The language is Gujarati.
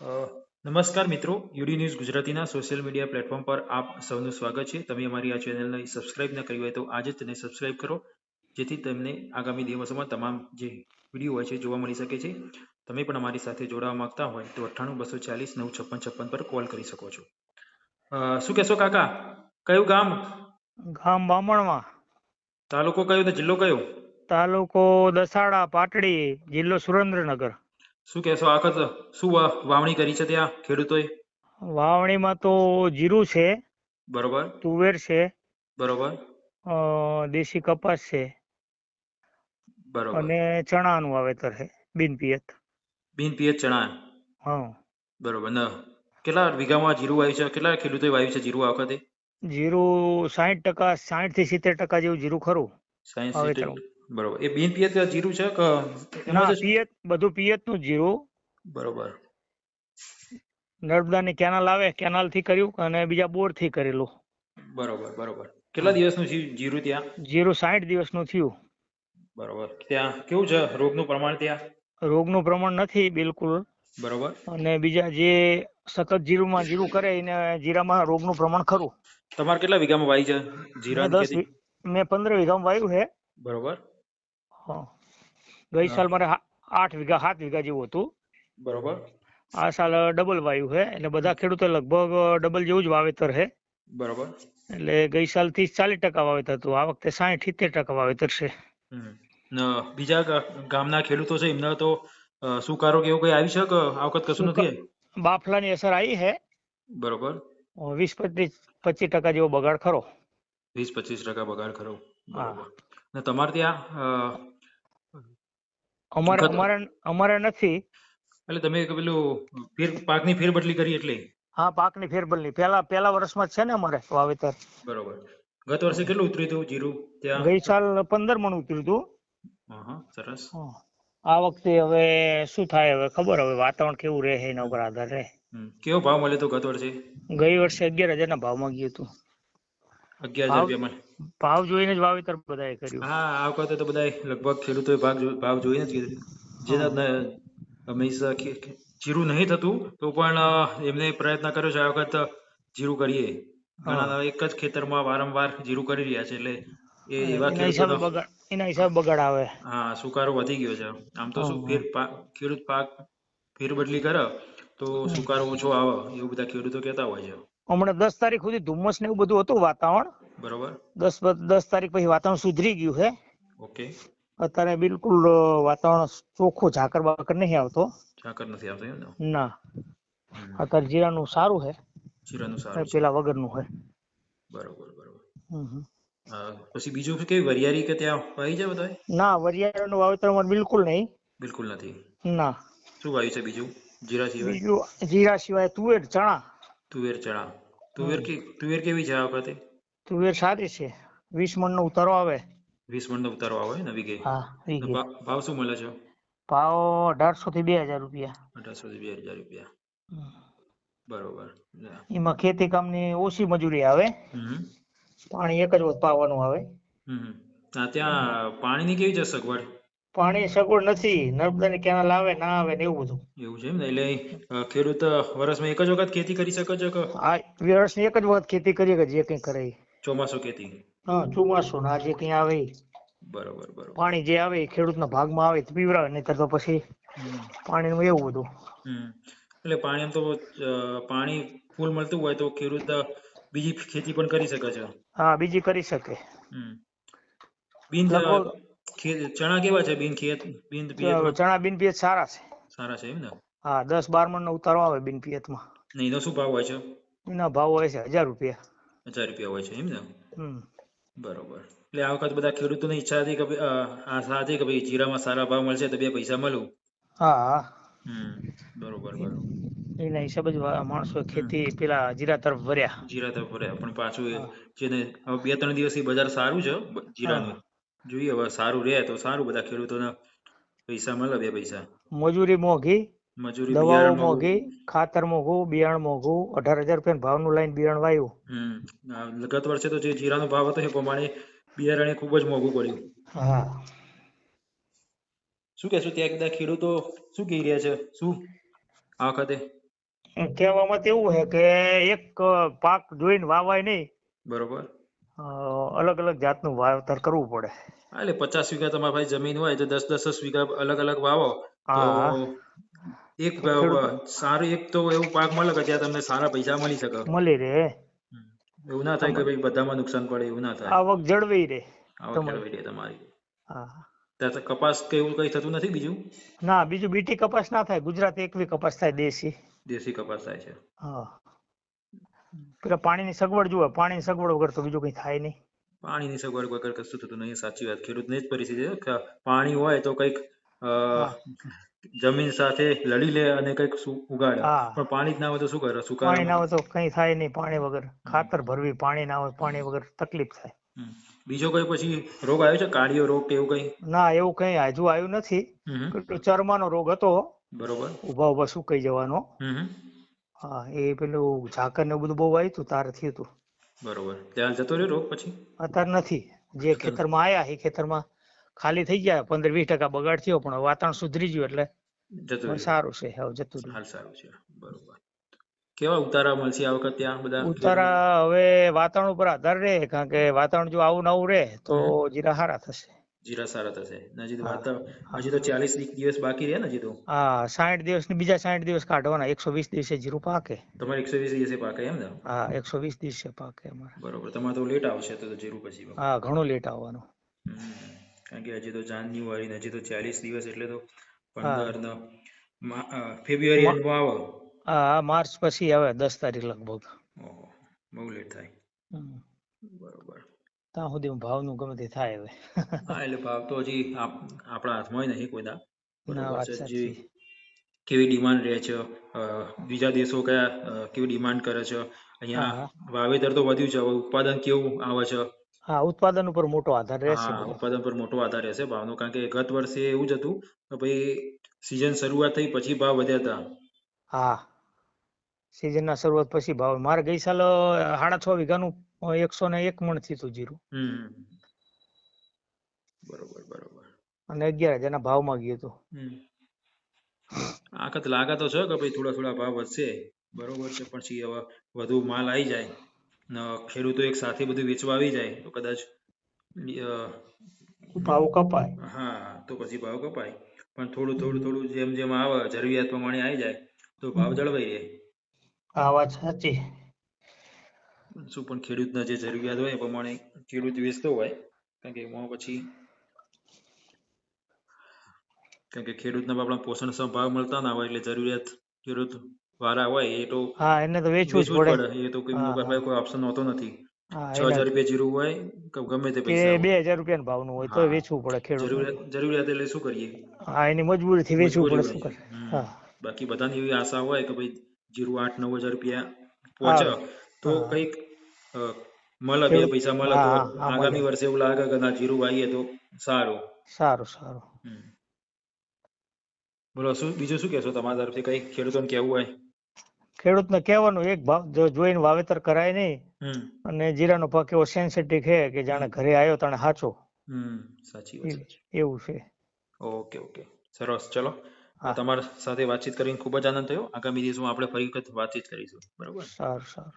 અ, નમસ્કાર મિત્રો યુડી ન્યૂઝ ગુજરાતીના સોશિયલ મીડિયા પ્લેટફોર્મ પર આપ સૌનું સ્વાગત છે. તમે અમારી આ ચેનલને સબસ્ક્રાઇબ ન કરી હોય તો આજે જ તેને સબસ્ક્રાઇબ કરો જેથી તમને આગામી દિવસોમાં તમામ જે વીડિયો હોય છે જોવા મળી શકે છે. તમે પણ અમારી સાથે જોડાવા માંગતા હોય તો અઠ્ઠાણું બસો ચાલીસ નવ છપ્પન છપ્પન પર કોલ કરી શકો છો. શું કહેશો કાકા? કયું ગામ? ગામ બામણમાં. તાલુકો કયો ને જિલ્લો કયો? તાલુકો દસાડા પાટડી જિલ્લો સુરેન્દ્રનગર. શું કહેશો? આ વખત શું વાવણી કરી છે ત્યાં ખેડૂતોએ? વાવણીમાં તો જીરું છે. બરોબર. તુવેર છે. બરોબર. દેશી કપાસ છે. બરોબર. અને ચણાનું વાવેતર છે બિનપિયત બિન પિયત ચણા. હા. બરોબર. ને કેટલા વીઘામાં જીરું વાવ્યું છે? કેટલા ખેડૂતોએ વાવ્યું છે જીરું આ વખતે? જીરું સાહીઠ ટકા સાહીઠથી સિત્તેર ટકા જેવું જીરું ખરું. વાવેતર. બરોબર. એ બિન પિયત જીરું છે કે ના પિયત બધું પિયતનું જીરું. બરોબર. નર્મદાની કેનાલ આવે કેનાલથી કર્યું અને બીજા બોરથી કરેલું. બરોબર બરોબર. કેટલા દિવસનું જીરું ત્યાં? જીરું સાહીઠ દિવસનું થયું. બરોબર. ત્યાં કેવું છે? રોગનું પ્રમાણ ત્યાં? રોગનું પ્રમાણ નથી બિલકુલ. બરોબર. અને બીજા જે સખત જીરુંમાં જીરું કરે એને જીરામાં રોગનું પ્રમાણ ખરું. તમારે કેટલા વીઘામાં વાવી છે જીરા મેં પંદર વીઘામાં વાવ્યું છે. બરોબર. ગઈ સાલ મારે આઠ વીઘા સાત વીઘા જેવું હતું. બરોબર. આ સાલ ડબલ વાયુ છે એટલે બધા ખેડૂતો લગભગ ડબલ જેવું જ વાવેતર છે. બરોબર. એટલે ગઈ સાલથી ચાલીસ ટકા વાવેતર હતું. આ વખતે સાઠ સિત્તેર ટકા વાવેતર છે. બીજા ગામના ખેડૂતો છે એમને તો સુકારો કે એવું કઈ આવી છે આ વખત કશું નથી? બાફલાની અસર આવી છે. બરોબર. વીસ પચીસ પચીસ ટકા જેવો બગાડ ખરો. વીસ પચીસ ટકા બગાડ ખરો. હા. બરોબર. ને તમારે ત્યાં અમારે અમારે અમારે નથી. એટલે તમે પેલું ફેર પાકની ફેરબદલી કરી એટલે? હા પાકની ફેરબદલી. પહેલા પેલા વર્ષમાં છે ને અમારે વાવેતર. બરોબર. ગત વર્ષે કેટલું ઉતર્યું હતું જીરું ત્યાં? ગઈ સાલ પંદર મણ ઉતર્યું હતું. હા, સરસ. આ વખતે હવે શું થાય હવે ખબર? હવે વાતાવરણ કેવું રહે એના ઉપર આધાર. રહે કેવો ભાવ મળ્યો તો ગત વર્ષે? ગઈ વર્ષે અગિયાર હજાર ના ભાવમાં ગયું હતું. અગિયાર ભાવ- રૂપિયામાં ભાવ જોઈને જ વાવેતર બધાએ કર્યું. હા આ વખતે તો બધાએ લગભગ ખેડૂતોએ ભાગ ભાવ જોઈને જ કીધું. જે હંમેશા જીરું નહીં થતું તો પણ એમને પ્રયત્ન કર્યો છે આ વખત જીરું કરીએ. ઘણા એક જ ખેતરમાં વારંવાર જીરું કરી રહ્યા છે એટલે એ એવા ખેડૂતો બગાડ એના હિસાબે બગાડ આવે. હા સુકારો વધી ગયો છે. આમ તો શું ફેર ખેડૂત પાક ફેરબદલી કરે તો સુકારો ઓછો આવે એવું બધા ખેડૂતો કહેતા હોય છે. હમણાં દસ તારીખ સુધી ધુમ્મસ ને એવું બધું હતું વાતાવરણ. બરોબર. દસ દસ તારીખ પછી વાતાવરણ સુધરી ગયું છે ઓકે. અત્યારે બિલકુલ વાતાવરણ ચોખ્ખું ઝાકર બાકર નહીં આવતો. ઝાકર નથી આવતો એમ ને? ના. અત્યારે જીરાનું સારું છે જીરાનું સારું પેલા વગરનું છે બરોબર બરોબર. પછી બીજું કે વરિયારી કે ત્યાં વાવી છે બધા ના વરિયાળીનું વાવેતર અમારે બિલકુલ નહીં. બિલકુલ નથી. ના. શું વાવ્યું છે બીજું? જીરા સિવાય? બીજું જીરા સિવાય તુવેર ચણા. તુવેર ચણા. તુવેર કે તુવેર કેવી છે આ વખતે? તુવેર સારી છે. વીસ મણનો ઉતારો આવે. વીસ મણનો ઉતારો આવે ને વીઘે હા. ભાવ શું મળે છે? ભાવ અઢારસો થી બે હજાર રૂપિયા. અઢારસો થી બે હજાર રૂપિયા. બરોબર. એમાં ખેતી કામની ઓછી મજૂરી આવે. પાણી એક જ વખત પાવાનું આવે. હમ ત્યાં પાણીની કેવી છે સગવડ? પાણી સગવડ નથી નર્મદાની કેનાલ આવે ના આવે ને એવું બધું. એવું છે એમ ને? એટલે ખેડૂત વર્ષમાં એક જ વખત ખેતી કરી શકે છે કે? આ વર્ષની એક જ વખત ખેતી કરી શકે જે કંઈ કરે. ચોમાસું ખેતી? હા ચોમાસું ના જે કંઈ આવે. બરોબર બરોબર. પાણી જે આવે ખેડૂતના ભાગમાં આવે તો પીવડાવે નહીંતર તો પછી. પાણીનું એવું બધું. એટલે પાણી એમ તો પાણી ફૂલ મળતું હોય તો ખેડૂત બીજી ખેતી પણ કરી શકે છે? હા બીજી કરી શકે. બિન ચણા કેવા છે બિન ખેત બિન પિયત ચણા બિન પિયત સારા છે. સારા છે એમ ને? હા દસ બાર મણનો ઉતારો આવે બિન પિયતમાં એનો શું ભાવ હોય છે? એના ભાવ હોય છે હજાર રૂપિયા. હજાર રૂપિયા હોય છે એમ ને? બરોબર. એટલે આ વખત બધા ખેડૂતોની ઈચ્છા હતી કે આશા હતી કે ભાઈ જીરામાં સારા ભાવ મળશે તો બે પૈસા મળું. હા. બરોબર બરોબર. એના હિસાબે જ માણસો ખેતી પેલા જીરા તરફ વર્યા. જીરા તરફ ભર્યા પણ પાછું જેને હવે બે ત્રણ દિવસથી બજાર સારું છે જીરાનું. જોઈએ હવે સારું રહે તો સારું બધા ખેડૂતોને પૈસા મળે બે પૈસા. મજૂરી મોંઘી મજૂરી દવાઓ મોંઘી ખાતર મોંઘું બિયારણ મોંઘું અઢાર હજાર રૂપિયા ભાવનું લાઈન બિયારણ વાયું. હમ ગત વર્ષે તો જે જીરાનો ભાવ હતો એ પ્રમાણે બિયારણે ખૂબ જ મોંઘું પડ્યું. હા. શું કહેશું ત્યાં બધા ખેડૂતો શું કહી રહ્યા છે? શું? આ વખતે? કહેવામાં તેવું એવું છે કે એક પાક જોઈને વાવાય નહીં. બરોબર. અલગ અલગ જાતનું વાવેતર કરવું પડે. હા એટલે પચાસ વીઘા તમારા ભાઈ જમીન હોય તો દસ દસ દસ વીઘા અલગ અલગ વાવો. એક સારું એક તો એવું પાક મળે કે જ્યાં તમને સારા પૈસા મળી શકે? મળી રહે. એવું ના થાય કે ભાઈ બધામાં નુકસાન પડે એવું ના થાય. આવક જળવાઈ રહે આવક તમારી. જળવાઈ રહે તમારી. હા. ત્યાં તો કપાસ કે એવું કઈ થતું નથી બીજું? ના બીજું બીટી કપાસ ના થાય. ગુજરાત એકવી કપાસ થાય દેશી. દેશી કપાસ થાય છે. હા. પેલા પાણીની સગવડ જુઓ પાણીની સગવડ વગર તો બીજું કઈ થાય નહીં. પાણીની સગવડ વગર કશું થતું? નહીં સાચી વાત. ખેડૂતને જ પરિસ્થિતિ છે પાણી હોય તો કંઈક જમીન સાથે લડી લે અને કંઈક ઉગાડે. પણ પાણી જ ના હોય તો શું કરે? પાણી ના હોય તો કઈ થાય નહીં પાણી વગર. ખાતર ભરવી પાણી ના હોય પાણી વગર તકલીફ થાય. બીજો કોઈ પછી રોગ આવ્યો છે? કાળિયો રોગ કે એવું કઈ? ના એવું કઈ હજુ આવ્યું નથી. ચરમાનો રોગ હતો. બરોબર. ઊભા ઊભા સુકાઈ જવાનો. હા એ પેલું ઝાકર ને બધું બહુ આવ્યું હતું તારે થયું હતું બરોબર. ત્યાં જતો રહ્યો રોગ પછી? અત્યારે નથી. જે ખેતરમાં આયા એ ખેતરમાં ખાલી થઈ ગયા પંદર વીસ ટકા બગાડ થયો પણ વાતાવરણ સુધરી ગયું એટલે સારું છે હવે જતું રહ્યું. હાલ સારું છે બરોબર. કેવા ઉતારા મળશે આ વખત ત્યાં બધા? ઉતારા હવે વાતાવરણ ઉપર આધાર રહે કારણ કે વાતાવરણ જો આવું નવું રહે તો જીરા સારા થશે. જીરા સારા થશે. હજી તો વાત હજી તો ચાલીસ દિવસ બાકી રહ્યા ને હજી તો. હા સાઠ દિવસની બીજા સાઠ દિવસ કાઢવાના. એકસો વીસ દિવસે જીરું પાકે. તમારે એકસો વીસ દિવસે પાકે એમ ને? હા એકસો વીસ દિવસે પાકે અમારે. બરોબર. તમારે તો લેટ આવશે તો જીરું પછી હા ઘણું લેટ આવવાનું. કારણ કે હજી તો જાન્યુઆરી હજી તો ચાલીસ દિવસ એટલે તો પંદર ને ફેબ્રુઆરી એન્ડમાં આવો. હા માર્ચ પછી આવે દસ તારીખ લગભગ. બહુ લેટ થાય. બરોબર. ત્યાં સુધી ભાવનું ગમે તે થાય હવે. હા એટલે ભાવ તો હજી આપણા હાથમાં નહીં કોઈના કેવી ડિમાન્ડ રહે છે? બીજા દેશો કયા કેવી ડિમાન્ડ કરે છે? અહીંયા વાવેતર તો વધ્યું છે હવે ઉત્પાદન કેવું આવે છે? હા ઉત્પાદન ઉપર મોટો આધાર રહેશે ઉત્પાદન પર મોટો આધાર રહેશે ભાવનો. કારણ કે ગત વર્ષે એવું જ હતું કે ભાઈ સીઝન શરૂઆત થઈ પછી ભાવ વધ્યા હતા. હા. Season શરૂઆત પછી ભાવ. મારે ગઈ સાલ સાડા છ વીઘાનું એકસો ને એક મણ થયું જીરું. બરોબર બરોબર. અને અગિયાર હજાર ના ભાવમાં ગયું હતું આખત આ તો છે કે ભાઈ થોડા થોડા ભાવ વધશે? બરોબર છે પછી હવે વધુ માલ આવી જાય. ને ખેડૂતો એક સાથે બધું વેચવા આવી જાય તો કદાચ ભાવ કપાય. હા તો પછી ભાવ કપાય. પણ થોડું થોડું થોડું જેમ જેમ આવે જરૂરિયાત પ્રમાણે આવી જાય તો ભાવ જળવાઈ રહે. આ વાત સાચી. શું પણ ખેડૂતના જે જરૂરિયાત હોય એ પ્રમાણે ખેડૂત વેચતો હોય કારણ કે એમાં પછી કારણ કે ખેડૂતને આપણા પોષણ ભાવ મળતા ના હોય એટલે જરૂરિયાત ખેડૂત વાળા હોય એ તો હા એને તો વેચવું જ પડે. એ તો કોઈ પાસે કોઈ ઓપ્શન હોતો નથી. છ હજાર રૂપિયા જીરું હોય ગમે તે પૈસા બે હજાર રૂપિયા ભાવનું હોય તો વેચવું પડે ખેડૂત જરૂરિયાત જરૂરિયાત એટલે શું કરીએ? હા એની મજબૂરીથી વેચવું પડે શું કરે હા. બાકી બધાની એવી આશા હોય કે ભાઈ જીરું આઠ નવ હજાર રૂપિયા પહોંચે તો કંઈક મળે બે પૈસા મળે તો આગામી વર્ષે એવું લાગે કે ના જીરું વાવીએ તો સારું. સારું સારું. બોલો શું બીજું શું કહેશો તમારા તરફથી? કઈ ખેડૂતોને કહેવું હોય? ખેડૂતને કહેવાનું એક ભાવ જો જોઈને વાવેતર કરાય નહીં. અને જીરાનો પાક એવો સેન્સિટિવ છે કે જાણે ઘરે આવ્યો તાણે સાચો હમ સાચી વાત એવું છે. Okay okay. સરસ. ચલો. તમારી સાથે વાતચીત કરીને ખૂબ જ આનંદ થયો. આગામી દિવસમાં આપણે ફરી વખત વાતચીત કરીશું. બરોબર? સારું સારું.